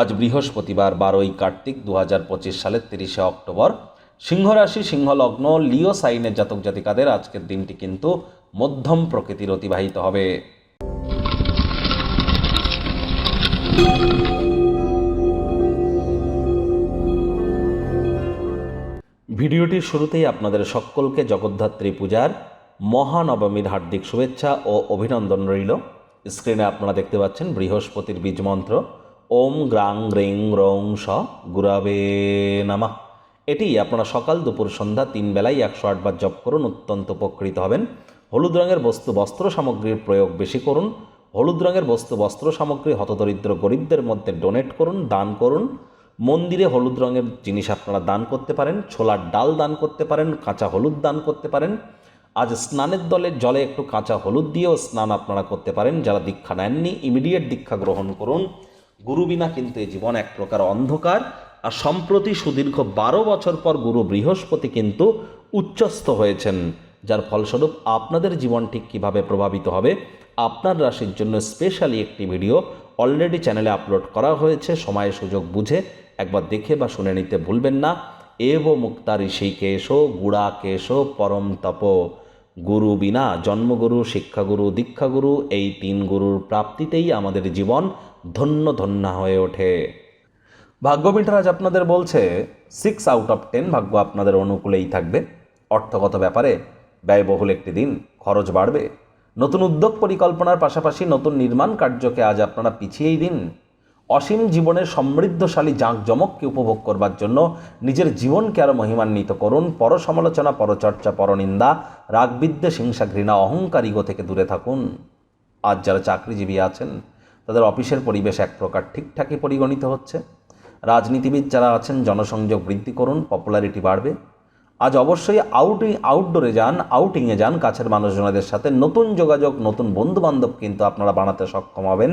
আজ বৃহস্পতিবার, বারোই কার্তিক দু হাজার পঁচিশ সালের তিরিশে অক্টোবর। সিংহ রাশি সিংহ লিও সাইনের জাতক জাতিকাদের আজকের দিনটি কিন্তু মধ্যম প্রকৃতির অতিবাহিত হবে। ভিডিওটির শুরুতেই আপনাদের সকলকে জগদ্ধাত্রী পূজার মহানবমীর হার্দিক শুভেচ্ছা ও অভিনন্দন রইল। স্ক্রিনে আপনারা দেখতে পাচ্ছেন বৃহস্পতির বীজ মন্ত্র। ওম গ্রাং গ্রিং রং স গুরাবে নামা। এটি আপনারা সকাল দুপুর সন্ধ্যা তিন বেলায় একশো আটবার জপ করুন, অত্যন্ত উপকৃত হবেন। হলুদ রঙের বস্তু বস্ত্র সামগ্রীর প্রয়োগ বেশি করুন। হলুদ রঙের বস্তু বস্ত্র সামগ্রী হতদরিদ্র গরিবদের মধ্যে ডোনেট করুন, দান করুন। মন্দিরে হলুদ রঙের জিনিস আপনারা দান করতে পারেন, ছোলার ডাল দান করতে পারেন, কাঁচা হলুদ দান করতে পারেন। আজ স্নানের দলের জলে একটু কাঁচা হলুদ দিয়েও স্নান আপনারা করতে পারেন। যারা দীক্ষা নেননি ইমিডিয়েট দীক্ষা গ্রহণ করুন। গুরু বিনা কিন্তু এই জীবন এক প্রকার অন্ধকার আর সম্প্রতি সুদীর্ঘ বারো বছর পর গুরু বৃহস্পতি কিন্তু উচ্চস্থ হয়েছেন, যার ফলস্বরূপ আপনাদের জীবন ঠিক কীভাবে প্রভাবিত হবে, আপনার রাশির জন্য স্পেশালি একটি ভিডিও অলরেডি চ্যানেলে আপলোড করা হয়েছে, সময় সুযোগ বুঝে একবার দেখে বা শুনে নিতে ভুলবেন না। এব মুক্তা ঋষিকেশ গুড়া কেশ, পরম তপ। গুরু বিনা জন্মগুরু, শিক্ষাগুরু, দীক্ষাগুরু, এই তিন গুরুর প্রাপ্তিতেই আমাদের জীবন ধন্য ধন্য হয়ে ওঠে। ভাগ্যমিটার আজ আপনাদের বলছে সিক্স আউট অফ টেন ভাগ্য আপনাদের অনুকূলেই থাকবে। অর্থগত ব্যাপারে ব্যয়বহুল একটি দিন, খরচ বাড়বে। নতুন উদ্যোগ পরিকল্পনার পাশাপাশি নতুন নির্মাণ কার্যকে আজ আপনারা পিছিয়েই দিন। অসীম জীবনের সমৃদ্ধশালী জাঁকজমককে উপভোগ করবার জন্য নিজের জীবনকে আরও মহিমান্বিত করুন। পর সমালোচনা পরচর্চা, পরনিন্দা, রাগবিদ্বেষ, হিংসা, ঘৃণা, অহংকার, ইগো থেকে দূরে থাকুন। আজ যারা চাকরিজীবী আছেন তাদের অফিসের পরিবেশ এক প্রকার ঠিকঠাকই পরিগণিত হচ্ছে। রাজনীতিবিদ যারা আছেন, জনসংযোগ বৃদ্ধি করুন পপুলারিটি বাড়বে। আজ অবশ্যই আউটিং আউটডোরে যান আউটিংয়ে যান, কাছের মানুষজনদের সাথে নতুন যোগাযোগ, নতুন বন্ধুবান্ধব কিন্তু আপনারা বানাতে সক্ষম হবেন।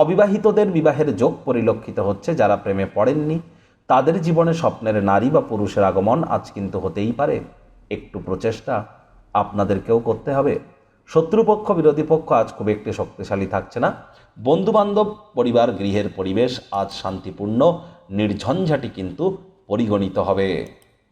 অবিবাহিতদের বিবাহের যোগ পরিলক্ষিত হচ্ছে যারা প্রেমে পড়েননি। তাদের জীবনে স্বপ্নের নারী বা পুরুষের আগমন আজ কিন্তু হতেই পারে। একটু প্রচেষ্টা আপনাদেরকেও করতে হবে। শত্রুপক্ষ, বিরোধী পক্ষ আজ খুব একটি শক্তিশালী থাকছে না। বন্ধুবান্ধব, পরিবার, গৃহের পরিবেশ আজ শান্তিপূর্ণ নির্ঝঞ্ঝাটি কিন্তু পরিগণিত হবে।